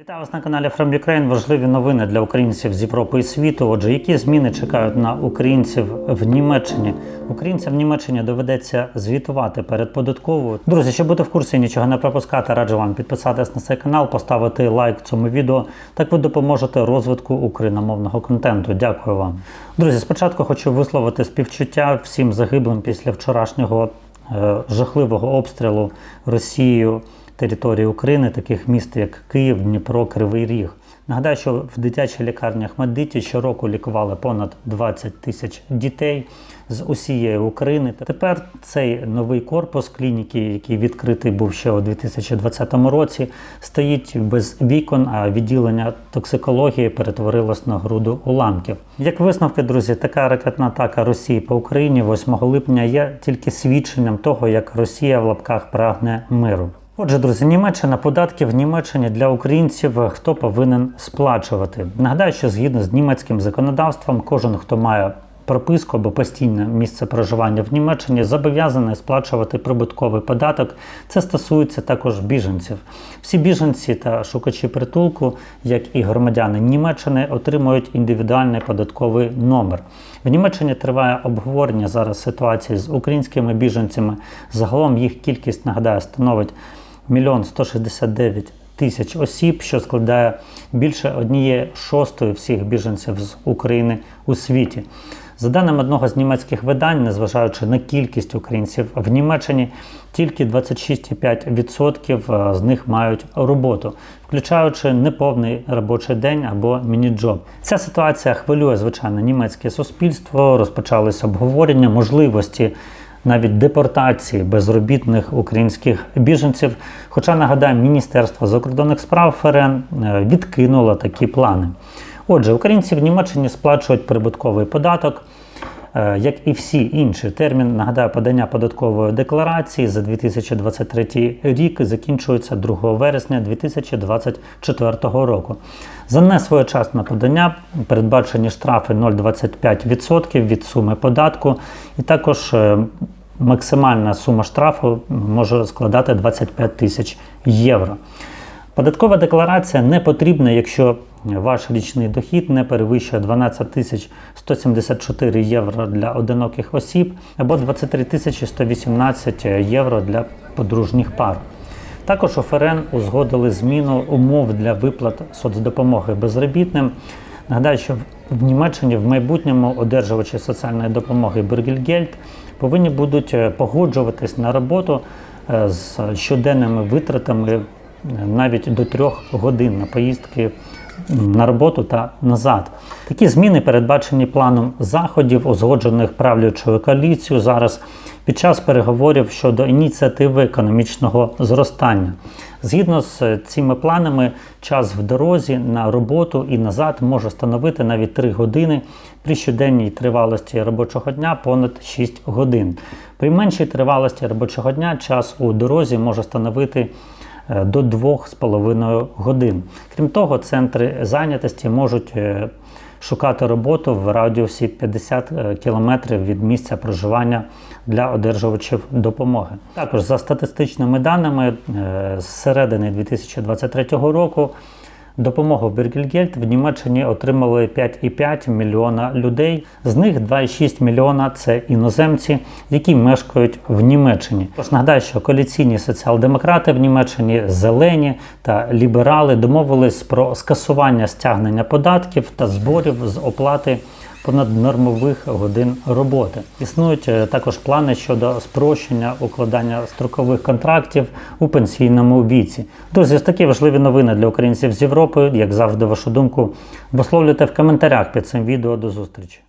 Вітаю вас на каналі From Ukraine. Важливі новини для українців з Європи і світу. Отже, які зміни чекають на українців в Німеччині? Українцям в Німеччині доведеться звітувати перед податковою. Друзі, щоб бути в курсі, нічого не пропускати, раджу вам підписатись на цей канал, поставити лайк цьому відео. Так ви допоможете розвитку україномовного контенту. Дякую вам. Друзі, спочатку хочу висловити співчуття всім загиблим після вчорашнього е, жахливого обстрілу Росією території України, таких міст, як Київ, Дніпро, Кривий Ріг. Нагадаю, що в дитячих лікарнях Медиті щороку лікували понад 20 тисяч дітей з усієї України. Тепер цей новий корпус клініки, який відкритий був ще у 2020 році, стоїть без вікон, а відділення токсикології перетворилось на груду уламків. Як висновки, друзі, така ракетна атака Росії по Україні 8 липня є тільки свідченням того, як Росія в лапках прагне миру. Отже, друзі, Німеччина податки в Німеччині для українців хто повинен сплачувати. Нагадаю, що згідно з німецьким законодавством, кожен, хто має прописку або постійне місце проживання в Німеччині, зобов'язаний сплачувати прибутковий податок. Це стосується також біженців. Всі біженці та шукачі притулку, як і громадяни Німеччини, отримують індивідуальний податковий номер. В Німеччині триває обговорення зараз ситуації з українськими біженцями. Загалом їх кількість нагадаю становить мільйон 169 тисяч осіб, що складає більше однієї шостої всіх біженців з України у світі. За даними одного з німецьких видань, незважаючи на кількість українців в Німеччині, тільки 26,5% з них мають роботу, включаючи неповний робочий день або міні-джоб. Ця ситуація хвилює звичайно німецьке суспільство. Розпочалися обговорення можливості навіть депортації безробітних українських біженців. Хоча нагадаю, Міністерство закордонних справ ФРН е, відкинуло такі плани. Отже, українці в Німеччині сплачують прибутковий податок. Е, Як і всі інші термін, нагадаю, подання податкової декларації за 2023 рік закінчується 2 вересня 2024 року. За несвоєчасне подання передбачені штрафи 0,25% від суми податку, і також е, максимальна сума штрафу може складати 25 тисяч євро. Податкова декларація не потрібна, якщо ваш річний дохід не перевищує 12 тисяч 174 євро для одиноких осіб або 23 тисячі 118 євро для подружніх пар. Також у ФРН узгодили зміну умов для виплат соцдопомоги безробітним. Нагадаю, що в Німеччині в майбутньому одержувачі соціальної допомоги Бергельгельд повинні будуть е, погоджуватись на роботу е, з щоденними витратами навіть до трьох годин на поїздки на роботу та назад. Такі зміни передбачені планом заходів, узгоджених правлячою коаліцією зараз під час переговорів щодо ініціативи економічного зростання. Згідно з цими планами, час в дорозі на роботу і назад може становити навіть 3 години при щоденній тривалості робочого дня понад 6 годин. При меншій тривалості робочого дня час у дорозі може становити е, до 2,5 годин. Крім того, центри зайнятості можуть е, шукати роботу в радіусі 50 км від місця проживання для одержувачів допомоги. Також за статистичними даними е, з середини 2023 року. Допомогу Бергельгельд в Німеччині отримали 5,5 мільйона людей. З них 2,6 мільйона це іноземці, які мешкають в Німеччині. Тож нагадаю, що коаліційні соціал-демократи в Німеччині, зелені та ліберали домовились про скасування стягнення податків та зборів з оплати понаднормових годин роботи. Існують е, також плани щодо спрощення укладання строкових контрактів у пенсійному віці. Друзі, ось такі важливі новини для українців з Європи. Як завжди, вашу думку висловлюйте в коментарях під цим відео. До зустрічі.